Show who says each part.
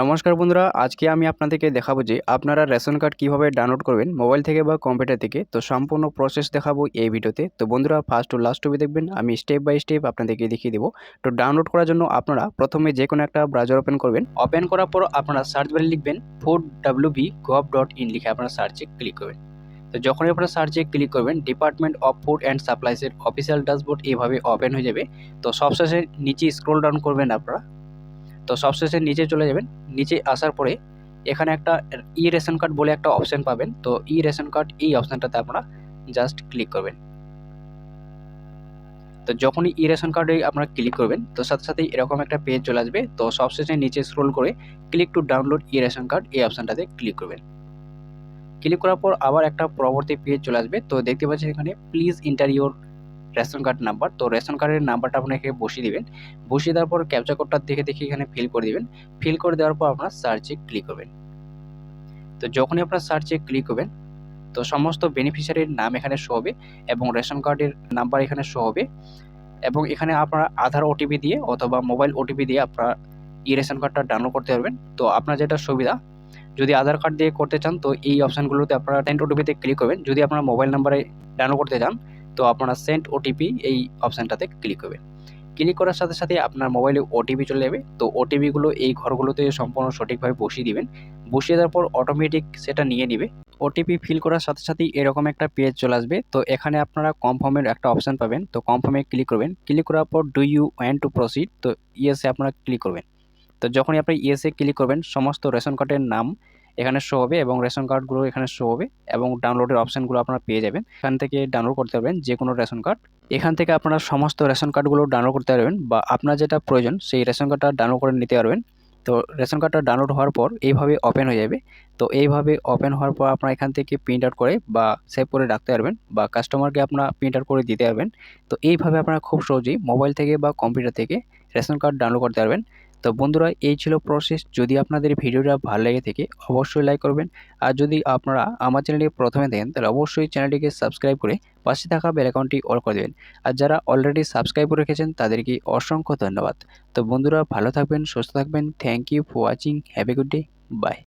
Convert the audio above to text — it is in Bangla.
Speaker 1: নমস্কার বন্ধুরা, আজকে আমি আপনাদেরকে দেখাবো যে আপনারা রেশন কার্ড কীভাবে ডাউনলোড করবেন, মোবাইল থেকে বা কম্পিউটার থেকে। তো সম্পূর্ণ প্রসেস দেখাবো এই ভিডিওতে। তো বন্ধুরা ফার্স্ট টু লাস্ট অবধি দেখবেন, আমি স্টেপ বাই স্টেপ আপনাদেরকে দেখিয়ে দেবো। তো ডাউনলোড করার জন্য আপনারা প্রথমে যে কোনো একটা ব্রাউজার ওপেন করবেন। ওপেন করার পর আপনারা সার্চ বারে লিখবেন food W B gov dot in লিখে আপনারা সার্চে ক্লিক করবেন। তো যখনই আপনারা সার্চে ক্লিক করবেন ডিপার্টমেন্ট অফ ফুড অ্যান্ড সাপ্লাইসের অফিসিয়াল ড্যাশবোর্ড এইভাবে ওপেন হয়ে যাবে। তো সবশেষে নিচে স্ক্রল ডাউন করবেন আপনারা। তো সবশেষে নিচে চলে যাবেন। নিচে আসার পরে এখানে একটা ই রেশন কার্ড বলে একটা অপশন পাবেন। তো ই রেশন কার্ড এই অপশানটাতে আপনারা জাস্ট ক্লিক করবেন। তো যখনই ই রেশন কার্ডে আপনারা ক্লিক করবেন, তো সাথে সাথেই এরকম একটা পেজ চলে আসবে। তো সবশেষে নিচে স্ক্রোল করে click to download e ration card এই অপশানটাতে ক্লিক করবেন। ক্লিক করার পর আবার একটা পরবর্তী পেজ চলে আসবে। তো দেখতে পাচ্ছেন এখানে please enter your ration card number তো রেশন কার্ডের নাম্বারটা আপনাকে বসিয়ে দিবেন। বসিয়ে দেওয়ার পর ক্যাপচা কোডটা দেখে দেখে এখানে ফিল করে দিবেন। ফিল করে দেওয়ার পর আপনার সার্চে ক্লিক করবেন। তো যখনই আপনার সার্চে ক্লিক করবেন, তো সমস্ত বেনিফিশিয়ারির নাম এখানে শো হবে এবং রেশন কার্ডের নাম্বার এখানে শো হবে এবং এখানে আপনারা আধার ওটিপি দিয়ে অথবা মোবাইল ওটিপি দিয়ে আপনারা ই রেশন কার্ডটা ডাউনলোড করতে পারবেন। তো আপনার যেটা সুবিধা, যদি আধার কার্ড দিয়ে করতে চান, তো এই অপশানগুলোতে আপনারা টেন্ট ওটিপিতে ক্লিক করবেন। যদি আপনারা মোবাইল নাম্বারে ডাউনলোড করতে চান তো আপনারা সেন্ট ওটিপি এই অপশানটাতে ক্লিক করবেন ক্লিক করার সাথে সাথে আপনার মোবাইলে ওটিপি চলে যাবে। তো ওটিপিগুলো এই ঘরগুলোতে সম্পূর্ণ সঠিকভাবে বসিয়ে দিবেন। বসিয়ে দেওয়ার পর অটোমেটিক সেটা নিয়ে নেবে। ওটিপি ফিল করার সাথে সাথেই এরকম একটা পেজ চলে আসবে। তো এখানে আপনারা কনফার্মের একটা অপশান পাবেন। তো কনফার্মে ক্লিক করবেন। ক্লিক করার পর do you want to proceed তো ইয়েসে আপনারা ক্লিক করবেন। তো যখনই আপনি ইয়েসে ক্লিক করবেন, সমস্ত রেশন কার্ডের নাম এখানে শো হবে এবং রেশন কার্ডগুলো এখানে শো হবে এবং ডাউনলোডের অপশানগুলো আপনারা পেয়ে যাবেন। এখান থেকে ডাউনলোড করতে পারবেন যে কোনো রেশন কার্ড। এখান থেকে আপনারা সমস্ত রেশন কার্ডগুলো ডাউনলোড করতে পারবেন বা আপনার যেটা প্রয়োজন সেই রেশন কার্ডটা ডাউনলোড করে নিতে পারবেন। তো রেশন কার্ডটা ডাউনলোড হওয়ার পর এইভাবে ওপেন হয়ে যাবে। তো এইভাবে ওপেন হওয়ার পর আপনারা এখান থেকে প্রিন্ট আউট করে বা সেভ করে রাখতে পারবেন বা কাস্টমারকে আপনারা প্রিন্ট আউট করে দিতে পারবেন। তো এইভাবে আপনারা খুব সহজেই মোবাইল থেকে বা কম্পিউটার থেকে রেশন কার্ড ডাউনলোড করতে পারবেন। তো বন্ধুরা, এই ছিল প্রসেস যদি আপনাদের ভিডিওটা ভালো লেগে থাকে, অবশ্যই লাইক করবেন। আর যদি আপনারা আমার চ্যানেলটি প্রথমে দেন তাহলে অবশ্যই চ্যানেলটিকে সাবস্ক্রাইব করে পাশে থাকা বেল অ্যাকাউন্টটি অল করে দেবেন। আর যারা অলরেডি সাবস্ক্রাইব করে রেখেছেন, তাদেরকে অসংখ্য ধন্যবাদ। তো বন্ধুরা, ভালো থাকবেন, সুস্থ থাকবেন। Thank you for watching have good day bye